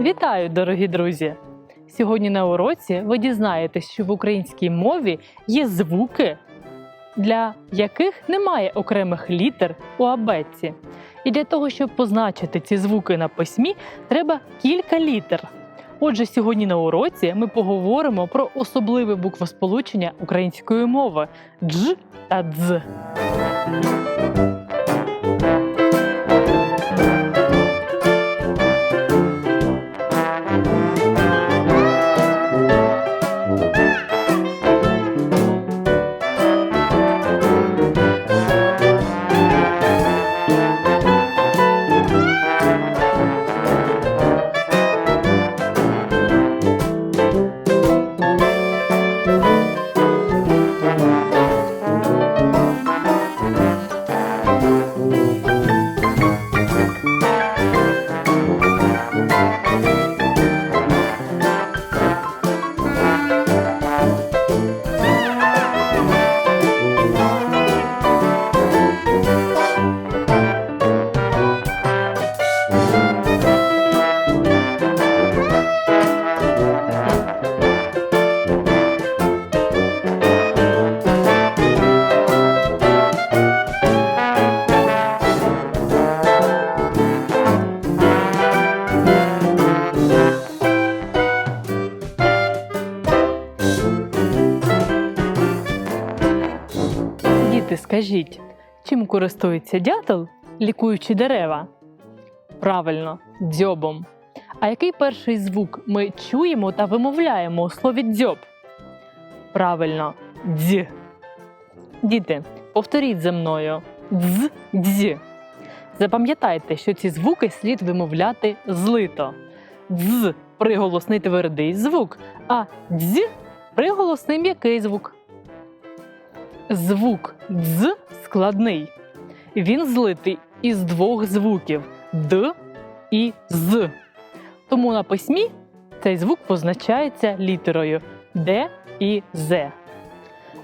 Вітаю, дорогі друзі! Сьогодні на уроці ви дізнаєтесь, що в українській мові є звуки, для яких немає окремих літер у абетці. І для того, щоб позначити ці звуки на письмі, треба кілька літер. Отже, сьогодні на уроці ми поговоримо про особливе буквосполучення української мови дж та дз. Діти, скажіть, чим користується дятел, лікуючи дерева? Правильно, дзьобом. А який перший звук ми чуємо та вимовляємо у слові дзьоб? Правильно, дз. Діти, повторіть за мною дз, дз. Запам'ятайте, що ці звуки слід вимовляти злито. Дз приголосний твердий звук, а дз приголосний м'який звук. Звук дз складний. Він злитий із двох звуків д і з. Тому на письмі цей звук позначається літерою д і з.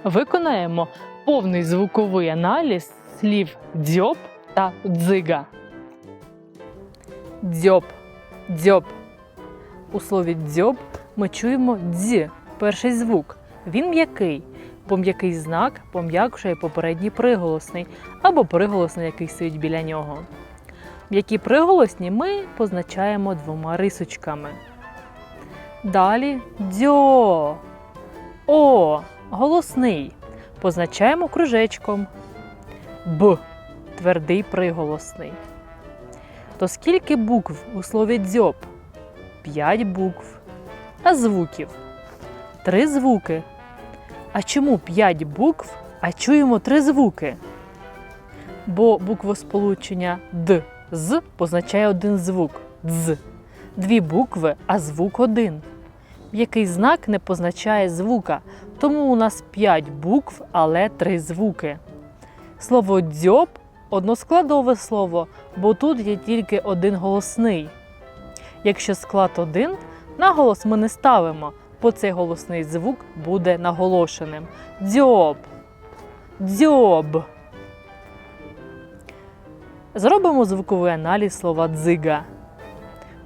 Виконаємо повний звуковий аналіз слів дзьоб та дзига. Дзьоб, дзьоб. У слові дзьоб ми чуємо дз, перший звук. Він м'який, бо м'який знак пом'якшує попередній приголосний або приголосний, який стоїть біля нього. М'які приголосні ми позначаємо двома рисочками. Далі дзьо. О. Голосний. Позначаємо кружечком. Б. Твердий приголосний. То скільки букв у слові дзьоб? П'ять букв. А звуків? Три звуки. А чому п'ять букв, а чуємо три звуки? Бо буквосполучення Д з позначає один звук дз. Дві букви, а звук один. Який знак не позначає звука, тому у нас п'ять букв, але три звуки. Слово дзьоб односкладове слово, бо тут є тільки один голосний. Якщо склад один, наголос ми не ставимо, бо цей голосний звук буде наголошеним. Дзьоб. Дзьоб. Зробимо звуковий аналіз слова дзига.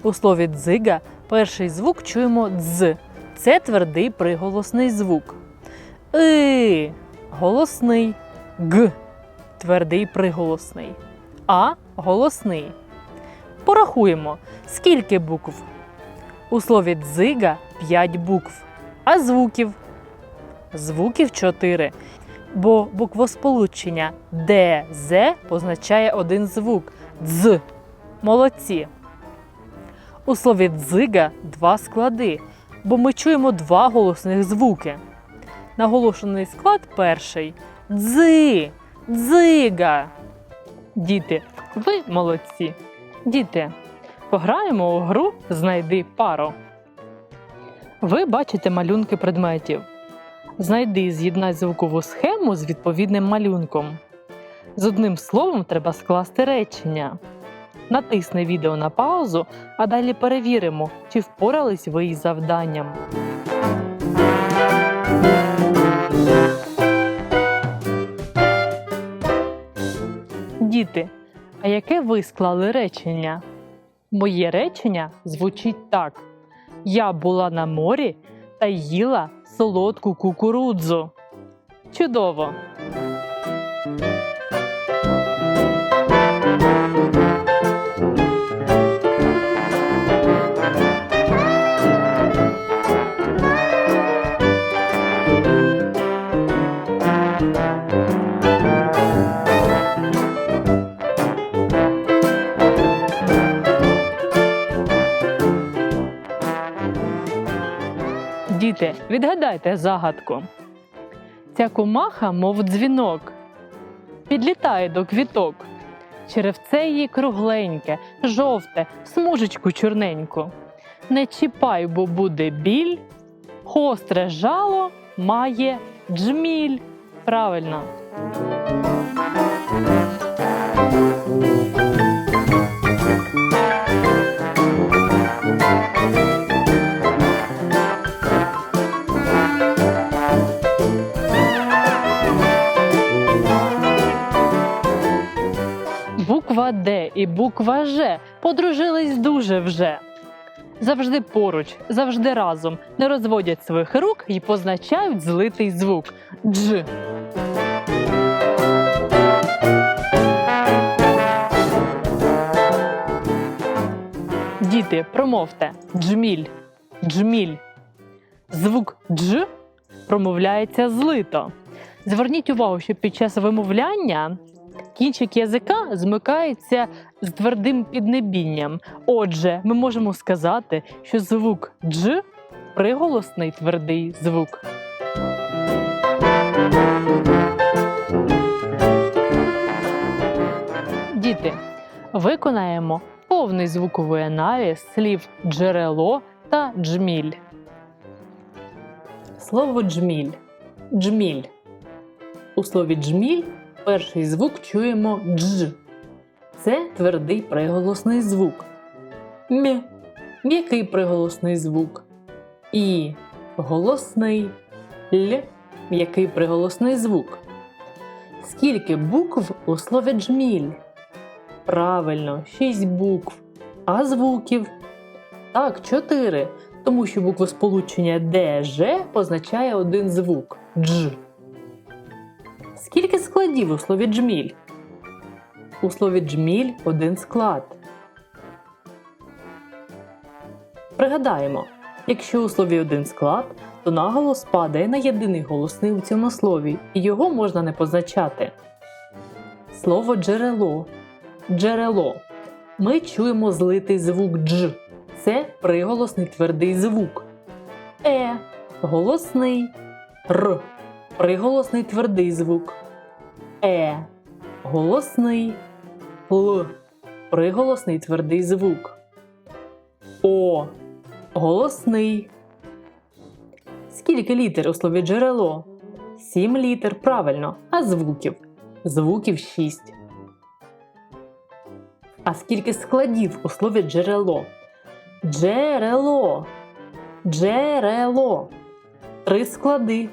У слові дзига перший звук чуємо дз. Це твердий приголосний звук. И голосний. Г твердий приголосний. А голосний. Порахуємо, скільки букв. У слові дзига 5 букв, а звуків. Звуків 4. Бо буквосполучення Д, З позначає один звук дз. Молодці. У слові дзига два склади, бо ми чуємо два голосних звуки. Наголошений склад перший дзи, дзига. Діти, ви молодці. Діти, пограємо у гру Знайди пару. Ви бачите малюнки предметів. Знайди і з'єднай звукову схему з відповідним малюнком. З одним словом треба скласти речення. Натисни відео на паузу, а далі перевіримо, чи впорались ви із завданням. Діти, а яке ви склали речення? Моє речення звучить так: Я була на морі та їла солодку кукурудзу. Чудово! Відгадайте загадку. Ця комаха, мов дзвінок, підлітає до квіток. Черевце її кругленьке, жовте, смужечку чорненьку. Не чіпай, бо буде біль, гостре жало має джміль. Правильно. Буква Д і буква Ж подружились дуже вже. Завжди поруч, завжди разом, не розводять своїх рук і позначають злитий звук дж. Діти, промовте джміль, джміль. Звук дж промовляється злито. Зверніть увагу, що під час вимовляння кінчик язика змикається з твердим піднебінням. Отже, ми можемо сказати, що звук дж приголосний твердий звук. Діти, виконаємо повний звуковий аналіз слів джерело та джміль. Слово джміль. Джміль. У слові джміль перший звук чуємо дж. Це твердий приголосний звук. М. М'який приголосний звук. І голосний Л. М'який приголосний звук. Скільки букв у слові джміль? Правильно, шість букв. А звуків? Так, чотири. Тому що буквосполучення Д, Ж позначає один звук дж. Скільки складів у слові джміль? У слові джміль один склад. Пригадаємо, якщо у слові один склад, то наголос падає на єдиний голосний у цьому слові, і його можна не позначати. Слово джерело. Джерело. Ми чуємо злитий звук дж. Це приголосний твердий звук. Е. Голосний. Р. Приголосний твердий звук. Е. Голосний. Л. Приголосний твердий звук. О. Голосний. Скільки літер у слові джерело? Сім літер правильно. А звуків? Звуків шість. А скільки складів у слові джерело? Джерело. Джерело. Три склади.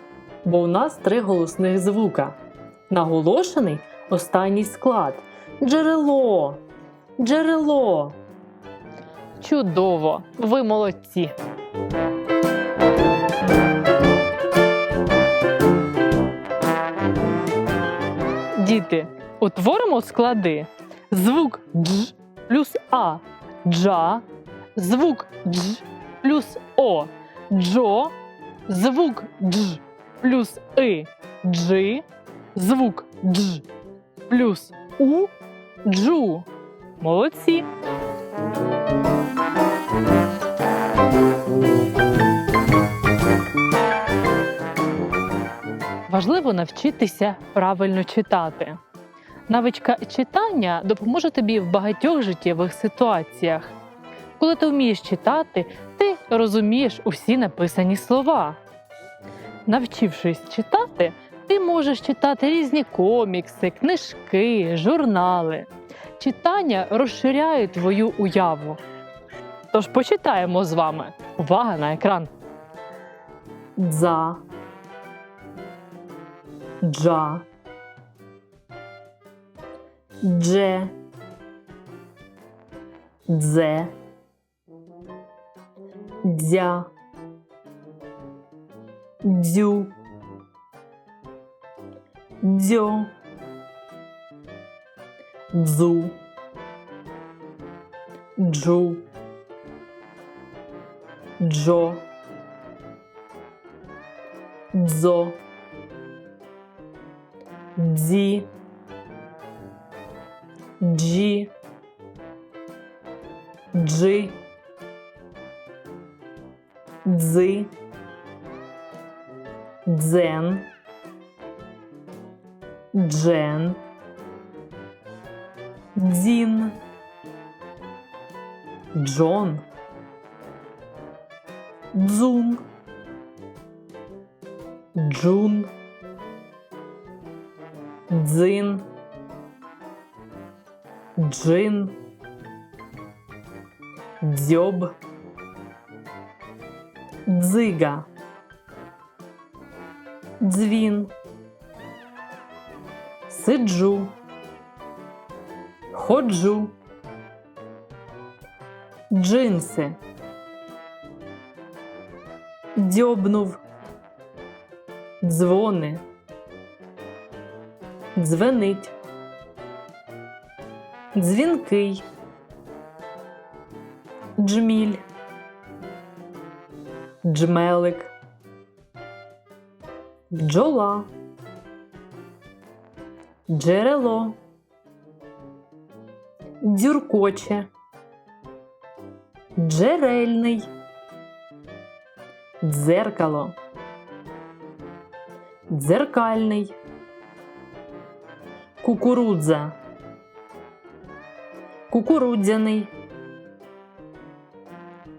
Бо у нас три голосних звука. Наголошений останній склад. Джерело. Джерело. Чудово! Ви молодці! Діти, утворимо склади. Звук дж плюс А джа, звук дж плюс О джо, звук дж плюс И джи, звук дж плюс У джу. Молодці! Важливо навчитися правильно читати. Навичка читання допоможе тобі в багатьох життєвих ситуаціях. Коли ти вмієш читати, ти розумієш усі написані слова. Навчившись читати, ти можеш читати різні комікси, книжки, журнали. Читання розширяє твою уяву. Тож почитаємо з вами. Увага на екран. Дза. Джа. Дже. дзе, дзя, дзю, дзьо, дзу, джу, джо, дзо, джі, джи, дзен, джен, дзін, джон, дзун, джун, дзин, джин, дзьоб, дзига, дзвін, сиджу, ходжу, джинси, дзьобнув, дзвони, дзвенить, дзвінкий, джміль, джмелик, бджола, джерело, дзюркоче, джерельний, дзеркало, дзеркальний, кукурудза, кукурудзяний,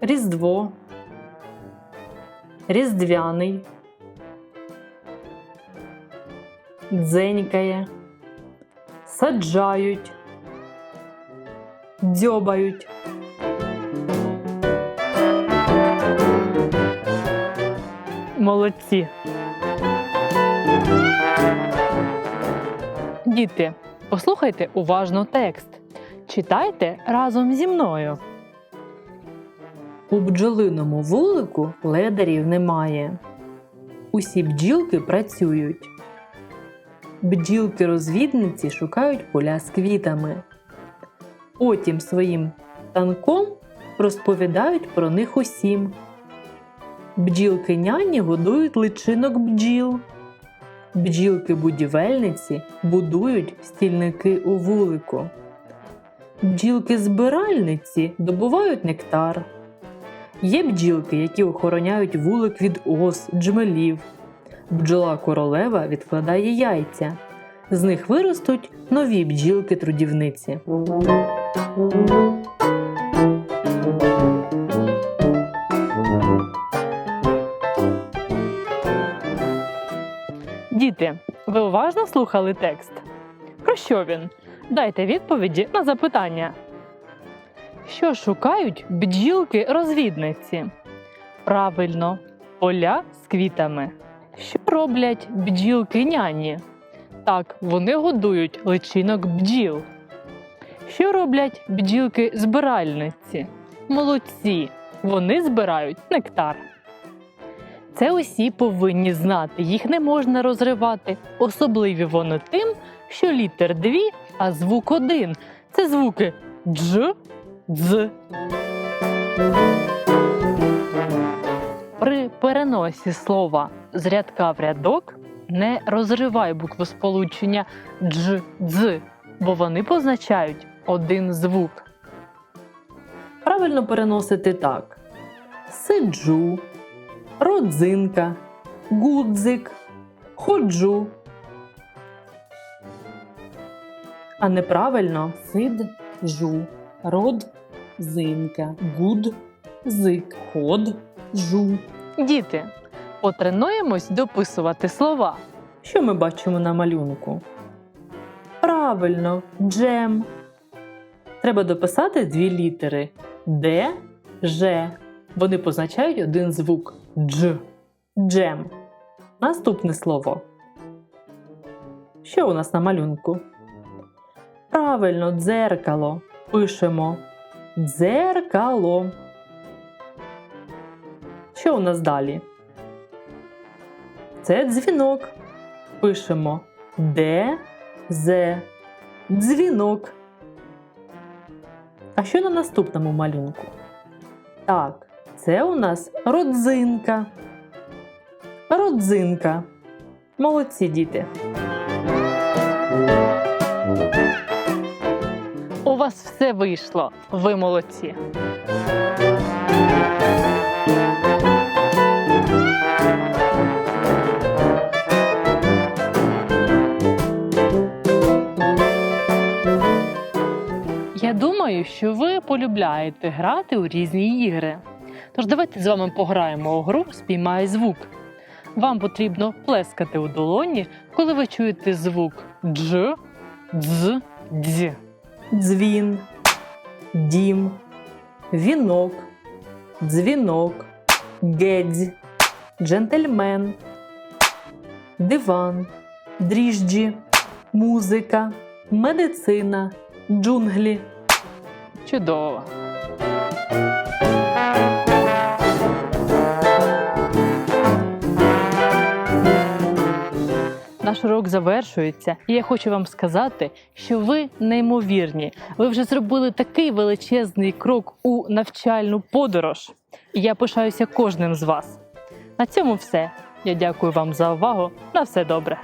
різдво, різдвяний, дзенькає, саджають, дзьобають. Молодці. Діти, послухайте уважно текст. Читайте разом зі мною. У бджолиному вулику ледарів немає. Усі бджілки працюють. Бджілки-розвідниці шукають поля з квітами. Потім своїм танком розповідають про них усім. Бджілки няні годують личинок бджіл. Бджілки-будівельниці будують стільники у вулику. Бджілки-збиральниці добувають нектар. Є бджілки, які охороняють вулик від ос, джмелів. Бджола королева відкладає яйця. З них виростуть нові бджілки-трудівниці. Діти, ви уважно слухали текст? Про що він? Дайте відповіді на запитання. Що шукають бджілки-розвідниці? Правильно, поля з квітами. Що роблять бджілки-няні? Так, вони годують личинок бджіл. Що роблять бджілки-збиральниці? Молодці! Вони збирають нектар. Це усі повинні знати, їх не можна розривати. Особливі вони тим, що літер дві, а звук один. Це звуки дж, дз. При переносі слова з рядка в рядок не розривай буквосполучення дж, дз, бо вони позначають один звук. Правильно переносити так: сиджу, родзинка, гудзик, ходжу. А неправильно сид, жу, род, зинка, гуд, жу. Діти, потренуємось дописувати слова. Що ми бачимо на малюнку? Правильно, джем. Треба дописати дві літери Д, Ж. Вони позначають один звук дж. Джем. Наступне слово. Що у нас на малюнку? Правильно, дзеркало. Пишемо Дзеркало. Що у нас далі? Це дзвінок. Пишемо Д, З, дзвінок. А що на наступному малюнку? Так, це у нас родзинка. Родзинка. Молодці діти. У вас все вийшло. Ви молодці. Полюбляєте грати у різні ігри. Тож давайте з вами пограємо у гру Спіймай звук. Вам потрібно плескати у долоні, коли ви чуєте звук дж, дз, дз. Дзвін, дім, вінок, дзвінок, гедзь, джентльмен, диван, дріжджі, музика, медицина, джунглі. Чудово. Наш урок завершується, і я хочу вам сказати, що ви неймовірні. Ви вже зробили такий величезний крок у навчальну подорож. І я пишаюся кожним з вас. На цьому все. Я дякую вам за увагу. На все добре.